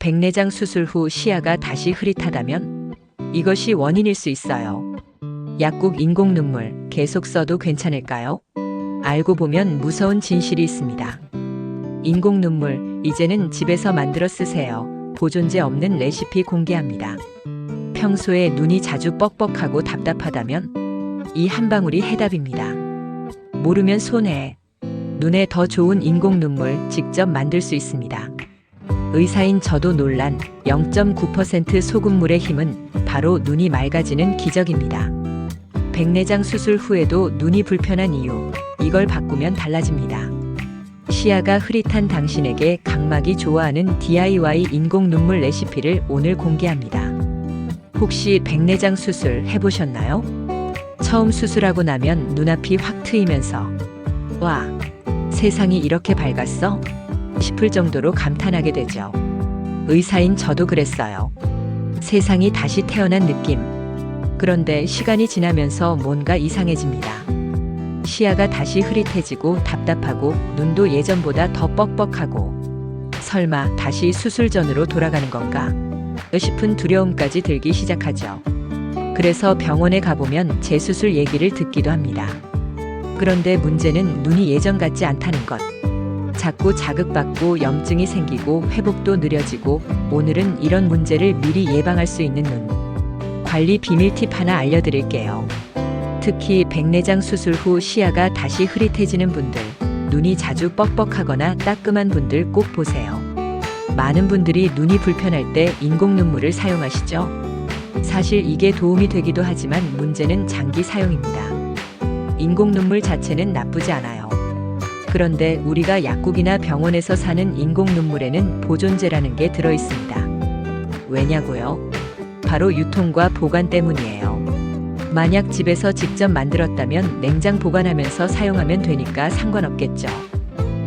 백내장 수술 후 시야가 다시 흐릿하다면 이것이 원인일 수 있어요. 약국 인공 눈물 계속 써도 괜찮을까요? 알고 보면 무서운 진실이 있습니다. 인공 눈물 이제는 집에서 만들어 쓰세요. 보존제 없는 레시피 공개합니다. 평소에 눈이 자주 뻑뻑하고 답답하다면 이 한 방울이 해답입니다. 모르면 손해. 눈에 더 좋은 인공 눈물 직접 만들 수 있습니다. 의사인 저도 놀란 0.9% 소금물의 힘은 바로 눈이 맑아지는 기적입니다. 백내장 수술 후에도 눈이 불편한 이유, 이걸 바꾸면 달라집니다. 시야가 흐릿한 당신에게 각막이 좋아하는 DIY 인공 눈물 레시피를 오늘 공개합니다. 혹시 백내장 수술 해보셨나요? 처음 수술하고 나면 눈앞이 확 트이면서 와, 세상이 이렇게 밝았어? 싶을 정도로 감탄하게 되죠. 의사인 저도 그랬어요. 세상이 다시 태어난 느낌. 그런데 시간이 지나면서 뭔가 이상해집니다. 시야가 다시 흐릿해지고 답답하고 눈도 예전보다 더 뻑뻑하고 설마 다시 수술 전으로 돌아가는 건가 싶은 두려움까지 들기 시작하죠. 그래서 병원에 가보면 재수술 얘기를 듣기도 합니다. 그런데 문제는 눈이 예전 같지 않다는 것. 자꾸 자극받고 염증이 생기고 회복도 느려지고 오늘은 이런 문제를 미리 예방할 수 있는 눈. 관리 비밀 팁 하나 알려드릴게요. 특히 백내장 수술 후 시야가 다시 흐릿해지는 분들, 눈이 자주 뻑뻑하거나 따끔한 분들 꼭 보세요. 많은 분들이 눈이 불편할 때 인공 눈물을 사용하시죠? 사실 이게 도움이 되기도 하지만 문제는 장기 사용입니다. 인공 눈물 자체는 나쁘지 않아요. 그런데 우리가 약국이나 병원에서 사는 인공 눈물에는 보존제라는 게 들어 있습니다. 왜냐고요? 바로 유통과 보관 때문이에요. 만약 집에서 직접 만들었다면 냉장 보관하면서 사용하면 되니까 상관없겠죠.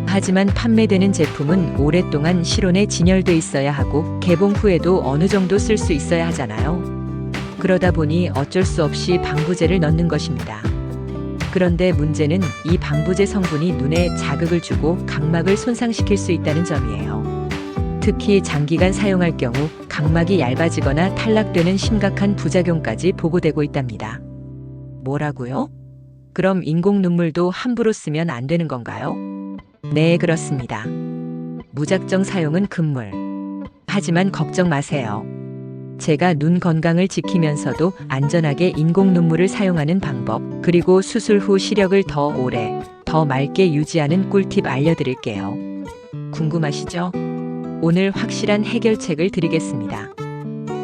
하지만 판매되는 제품은 오랫동안 실온에 진열돼 있어야 하고 개봉 후에도 어느 정도 쓸 수 있어야 하잖아요. 그러다 보니 어쩔 수 없이 방부제를 넣는 것입니다. 그런데 문제는 이 방부제 성분이 눈에 자극을 주고 각막을 손상시킬 수 있다는 점이에요. 특히 장기간 사용할 경우 각막이 얇아지거나 탈락되는 심각한 부작용까지 보고되고 있답니다. 뭐라고요? 그럼 인공 눈물도 함부로 쓰면 안 되는 건가요? 네, 그렇습니다. 무작정 사용은 금물. 하지만 걱정 마세요. 제가 눈 건강을 지키면서도 안전하게 인공 눈물을 사용하는 방법, 그리고 수술 후 시력을 더 오래, 더 맑게 유지하는 꿀팁 알려드릴게요. 궁금하시죠? 오늘 확실한 해결책을 드리겠습니다.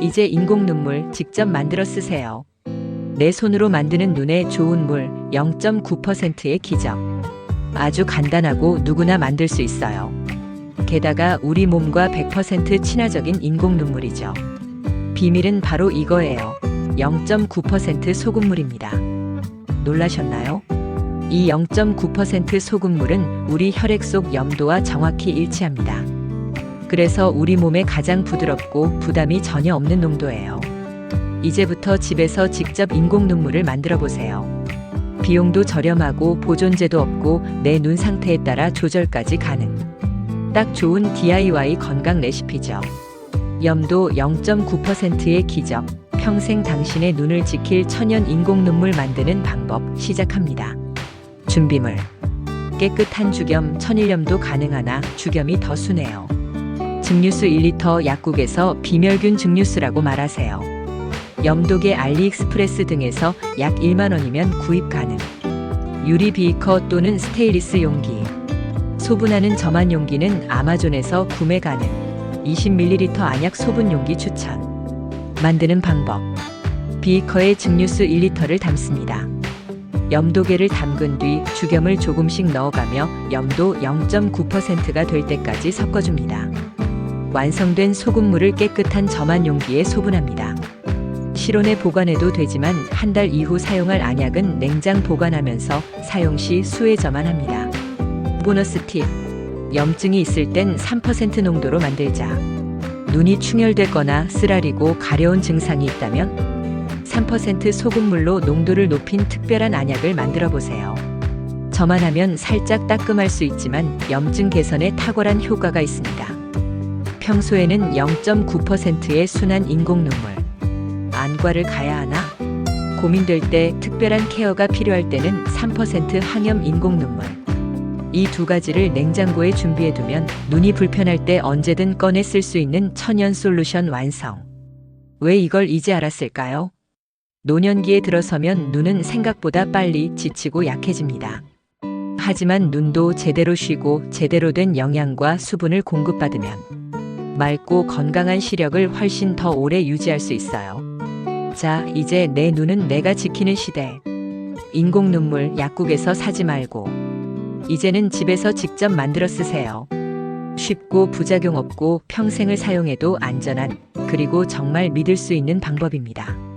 이제 인공 눈물 직접 만들어 쓰세요. 내 손으로 만드는 눈에 좋은 물 0.9%의 기적. 아주 간단하고 누구나 만들 수 있어요. 게다가 우리 몸과 100% 친화적인 인공 눈물이죠. 비밀은 바로 이거예요. 0.9% 소금물입니다. 놀라셨나요? 이 0.9% 소금물은 우리 혈액 속 염도와 정확히 일치합니다. 그래서 우리 몸에 가장 부드럽고 부담이 전혀 없는 농도예요. 이제부터 집에서 직접 인공 눈물을 만들어 보세요. 비용도 저렴하고 보존제도 없고 내 눈 상태에 따라 조절까지 가능. 딱 좋은 DIY 건강 레시피죠. 염도 0.9%의 기적. 평생 당신의 눈을 지킬 천연 인공 눈물 만드는 방법 시작합니다. 준비물. 깨끗한 주겸 천일염도 가능하나 주겸이 더 순해요. 증류수 1리터 약국에서 비멸균 증류수라고 말하세요. 염도계 알리익스프레스 등에서 약 1만 원이면 구입 가능. 유리 비커 또는 스테인리스 용기. 소분하는 저만 용기는 아마존에서 구매 가능. 20ml 안약 소분 용기 추천. 만드는 방법. 비커에 증류수 1리터를 담습니다. 염도계를 담근 뒤 주겸을 조금씩 넣어가며 염도 0.9%가 될 때까지 섞어줍니다. 완성된 소금물을 깨끗한 저만 용기에 소분합니다. 실온에 보관해도 되지만 한 달 이후 사용할 안약은 냉장 보관하면서 사용 시 수에 저만 합니다. 보너스 팁. 염증이 있을 땐 3% 농도로 만들자. 눈이 충혈되거나 쓰라리고 가려운 증상이 있다면 3% 소금물로 농도를 높인 특별한 안약을 만들어 보세요. 저만 하면 살짝 따끔할 수 있지만 염증 개선에 탁월한 효과가 있습니다. 평소에는 0.9%의 순한 인공 눈물. 안과를 가야 하나? 고민될 때 특별한 케어가 필요할 때는 3% 항염 인공 눈물. 이 두 가지를 냉장고에 준비해 두면 눈이 불편할 때 언제든 꺼내 쓸 수 있는 천연 솔루션 완성. 왜 이걸 이제 알았을까요? 노년기에 들어서면 눈은 생각보다 빨리 지치고 약해집니다. 하지만 눈도 제대로 쉬고 제대로 된 영양과 수분을 공급받으면 맑고 건강한 시력을 훨씬 더 오래 유지할 수 있어요. 자, 이제 내 눈은 내가 지키는 시대. 인공 눈물 약국에서 사지 말고 이제는 집에서 직접 만들어 쓰세요. 쉽고 부작용 없고 평생을 사용해도 안전한 그리고 정말 믿을 수 있는 방법입니다.